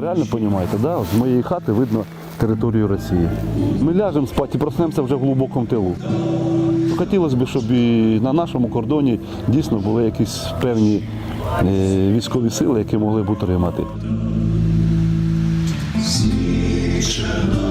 Реально розумієте, да? з моєї хати видно територію Росії. Ми ляжемо спати і проснемося вже в глибокому тилу. Хотілося б, щоб і на нашому кордоні дійсно були якісь певні е, військові сили, які могли б утримати. See